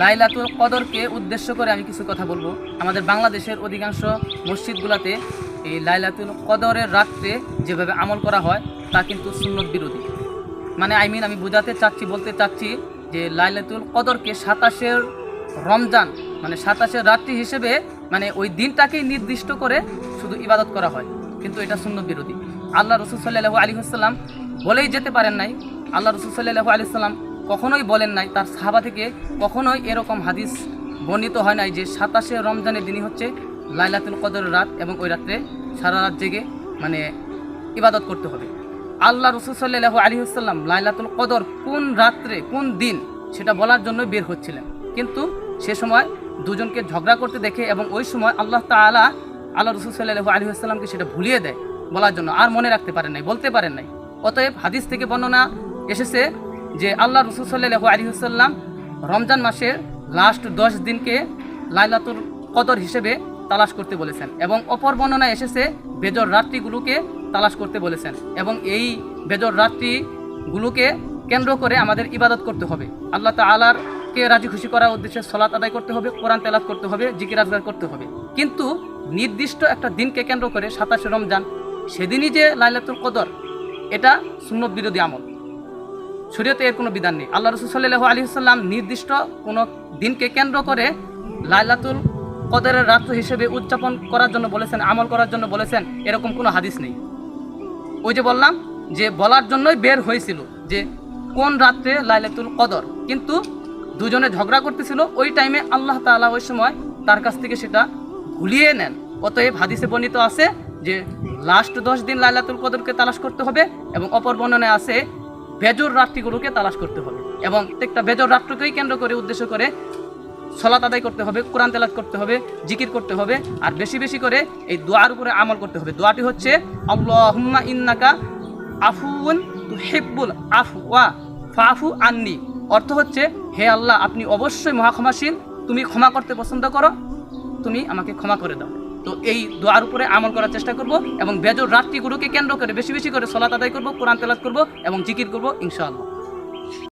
লাইলাতুল কদরকে উদ্দেশ্য করে আমি কিছু কথা বলব। আমাদের বাংলাদেশের অধিকাংশ মসজিদগুলোতে এই লাইলাতুল কদরের রাত্রে যেভাবে আমল করা হয়, তা কিন্তু সুন্নত বিরোধী। মানে আই মিন আমি বোঝাতে চাচ্ছি, বলতে চাচ্ছি যে লাইলাতুল কদরকে সাতাশের রমজান মানে সাতাশের রাত্রি হিসেবে মানে ওই দিনটাকেই নির্দিষ্ট করে শুধু ইবাদত করা হয়। কিন্তু এটা সুন্নত বিরোধী। আল্লাহ রসুল সাল্লাহ আলী হাসাল্লাম বলেই যেতে পারেন নাই, আল্লাহ রসুল সাল্লাহ আলি সাল্লাম কখনোই বলেন নাই, তার সাহাবা থেকে কখনোই এরকম হাদিস বর্ণিত হয় নাই যে সাতাশে রমজানের দিনই হচ্ছে লাইলাতুল কদরের রাত এবং ওই রাত্রে সারা রাত জেগে মানে ইবাদত করতে হবে। আল্লাহ রসুল সাল্লাহ আলী হাসাল্লাম লাইলাতুল কদর কোন রাত্রে, কোন দিন সেটা বলার জন্য বের হচ্ছিলেন। কিন্তু সে সময় দুজনকে ঝগড়া করতে দেখে এবং ওই সময় আল্লাহ তাআলা আল্লাহ রসুল সাল্লাহ আলী আসসালামকে সেটা ভুলিয়ে দেয় বলার জন্য, আর মনে রাখতে পারেন নাই, বলতে পারেন নাই। অতএব হাদিস থেকে বর্ণনা এসেছে যে আল্লাহ রসুল সাল্লাহ আলী আসাল্লাম রমজান মাসের লাস্ট দশ দিনকে লাইলাতুল কদর হিসেবে তালাশ করতে বলেছেন এবং অপর বর্ণনায় এসেছে বেজর রাত্রিগুলোকে তালাশ করতে বলেছেন এবং এই বেজর রাত্রিগুলোকে কেন্দ্র করে আমাদের ইবাদত করতে হবে। আল্লাহ তালার কে রাজি খুশি করার উদ্দেশ্যে সলাত আদায় করতে হবে, কোরআন তেলাত করতে হবে, জিকির আজগার করতে হবে। কিন্তু নির্দিষ্ট একটা দিনকে কেন্দ্র করে সাতাশে রমজান, সেদিনই যে লাইলাতুল কদর, এটা সুন্নত বিরোধী আমল। শরীয়তে এর কোনো বিধান নেই। আল্লাহ রসুল সাল্লাহ আলী নির্দিষ্ট কোনো দিনকে কেন্দ্র করে লাইলাতুল কদরের রাত্র হিসেবে উদযাপন করার জন্য বলেছেন, আমল করার জন্য বলেছেন, এরকম কোনো হাদিস নেই। ওই যে বললাম যে বলার জন্যই বের হয়েছিল যে কোন রাত্রে লাইলাতুল কদর, কিন্তু দুজনে ঝগড়া করতেছিল, ওই টাইমে আল্লাহ তাআলা ওই সময় তার কাছ থেকে সেটা ভুলিয়ে নেন। অতএব হাদিসে বর্ণিত আছে যে লাস্ট দশ দিন লাইলাতুল কদরকে তালাশ করতে হবে এবং অপর বর্ণনায় আছে বেজর রাত্রিগুলোকে তালাশ করতে হবে এবং প্রত্যেকটা বেজর রাত্রকেই কেন্দ্র করে, উদ্দেশ্য করে সলাত আদায় করতে হবে, কোরআন তেলাত করতে হবে, জিকির করতে হবে আর বেশি বেশি করে এই দোয়ার উপরে আমল করতে হবে। দোয়াটি হচ্ছে, আল্লাহুম্মা ইন্নাকা আফুন তুহিব্বুল আফওয়া ফাফু আন্নি। অর্থ হচ্ছে, হে আল্লাহ, আপনি অবশ্যই মহাক্ষমাসীন তুমি ক্ষমা করতে পছন্দ করো, তুমি আমাকে ক্ষমা করে দাও। তো এই দোয়ার উপরে আমল করার চেষ্টা করব এবং বেজর রাত্রিগুলোকে কেন্দ্র করে বেশি বেশি করে সলাত আদায় করব, কোরআন তেলাত করব এবং জিকির করব, ইনশাআল্লাহ।